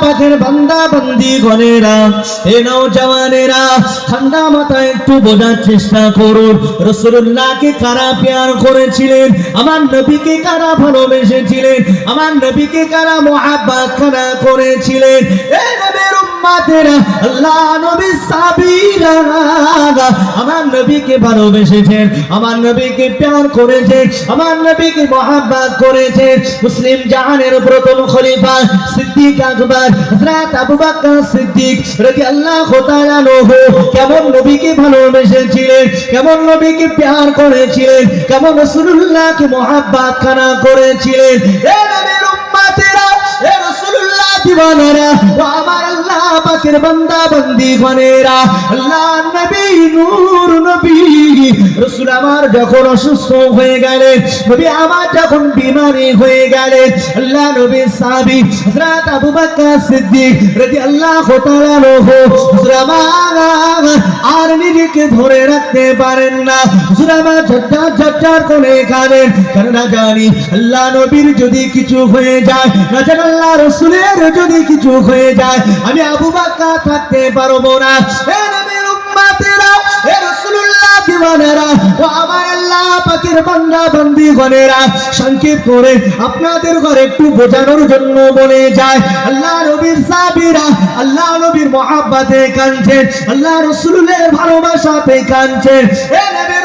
পাখের বান্দা বন্দি গনেরা এ নৌজওয়ানেরা ঠান্ডা মাথা একটু বোঝার চেষ্টা করুন। রসুল্লাহকে কারা পেয়ার করেছিলেন? আমার নবীকে কারা ভালোবেসেছিলেন? আমার নবীকে কারা মোহাব্বত কারা করেছিলেন? এ নবীর আল্লাহ নবী আমার নবীকে ভালোবেসেছেন আমার নবীকে প্যার করেছেন আমার নবীকে করেছেন মুসলিম জাহানের প্রথম খলিফা সিদ্দিক আকবর আবু বকর সিদ্দিক তাআলা আনহু কেমন নবীকে ভালোবেসেছিলেন, কেমন নবীকে প্যার করেছিলেন, কেমন রাসূলুল্লাহকে মোহাব্বত খানা করেছিলেন। এ নবীর আল্লাহ নবী নূর নবী আমার যখন অসুস্থ হয়ে গেলেন নবী আমার যখন বিমারি হয়ে গেলেন আল্লাহ নবী সাহাবী হযরত আবু বকর সিদ্দিক রাদিয়াল্লাহু তাআলা আনহু আর নিজেকে ধরে রাখতে পারেন না। হুজুর আমার ঝটঝট ঝটঝট করে কাঁদেন। কেন না জানি, আল্লাহ নবীর যদি কিছু হয়ে যায়, না জানি আল্লাহ রসুলের যদি কিছু হয়ে যায়, আমি আবু বাক্কা থাকতে পারব না। এ নবীর উম্মাতেরা এ দিওয়ানারা ও আমার আল্লাহ পাকের বান্দা বান্দি গণেরা সংক্ষেপ করে আপনাদের ঘরে একটু বোঝানোর জন্য বলে যায় আল্লাহ নবীর সাবিরা আল্লাহ নবীর মহাব্বাতে কাঁদছেন, আল্লাহ রসুলের ভালোবাসাতে কাঁদছেন। এ নবীর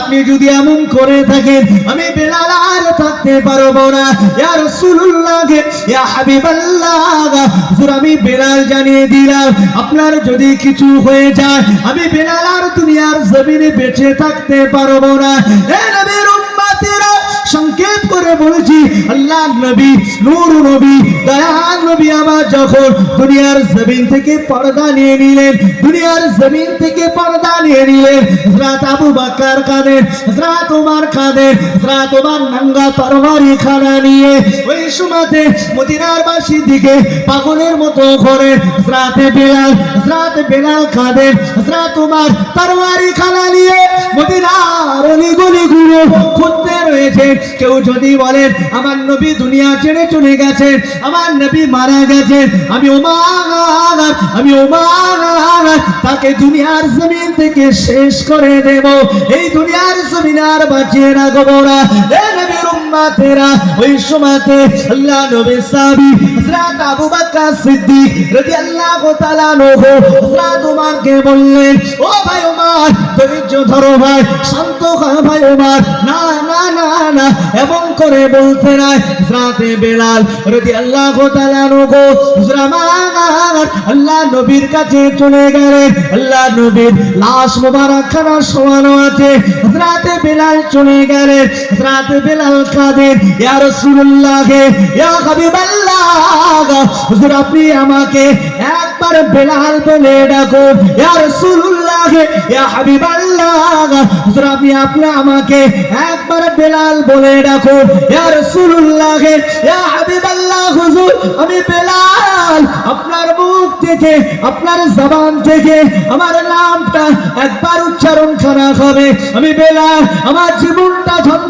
আপনি যদি এমন করে থাকেন, আমি বেলাল আর থাকতে পারব না। ইয়া আমি বেলাল জানিয়ে দিলাম, আপনার যদি কিছু হয়ে যায়, আমি বেলাল আর দুনিয়ার জমিনে বেঁচে থাকতে পারব না। সংক্ষেপ করে বলছি আল্লাহ নবী, নূর নবী, দয়াল নবী আমার যখন দুনিয়ার জমিন থেকে পর্দা নিয়ে নিলেন, দুনিয়ার জমিন থেকে পর্দা নিয়ে নিলেন, হযরত আবু বকর কাদের হযরত ওমর কাদের হযরত ওমর নাঙ্গা তরবারি খানা নিয়ে ওই সময়তে মদিনার বাসীর দিকে পাগলের মতো করে হযরত বেলাল হযরত বেলাল কাদের হযরত ওমর তরবারি খানা নিয়ে মদিনার কেউ যদি বলেন আমার নবী দুনিয়া চেনে চলে গেছে, আমার নবী মারা গেছে, আমি ওমার আমি ওমার, তাকে দুনিয়ার জমিন থেকে শেষ করে দেব। এই দুনিয়ার জমিন আর বাঁচিয়ে রাখব না। উম্মাতেরা ওই আল্লাহ নবী সাহাবী হযরত আবু এমন করে বলতে নাই। বেলাল রাদিয়াল্লাহু তাআলা আল্লাহ নবীর কাছে চলে গেলেন। আল্লাহ নবীর লাশ মোবারক খানা শোয়ানো আছে বেলাল চলে গেলেন। হযরত বেলাল কাদের ইয়া রাসূলুল্লাহ, ইয়া হাবিবাল্লাহ, হুজুর, আপনি আমাকে একবার বেলাল বলে ডাকুন ইয়া রাসূলুল্লাহ, ইয়া হাবিবাল্লাহ, হুজুর, আপনি আপনি আমাকে একবার বেলাল বলে ডাকুন ইয়া রাসূলুল্লাহ, ইয়া হাবিবাল্লাহ, হুজুর, আমি বেলাল, আপনার মুখ থেকে, আপনার জবান থেকে, আমার নামটা একবার উচ্চারণ করা হবে, আমি বেলাল, আমার জীবনটা ধন্য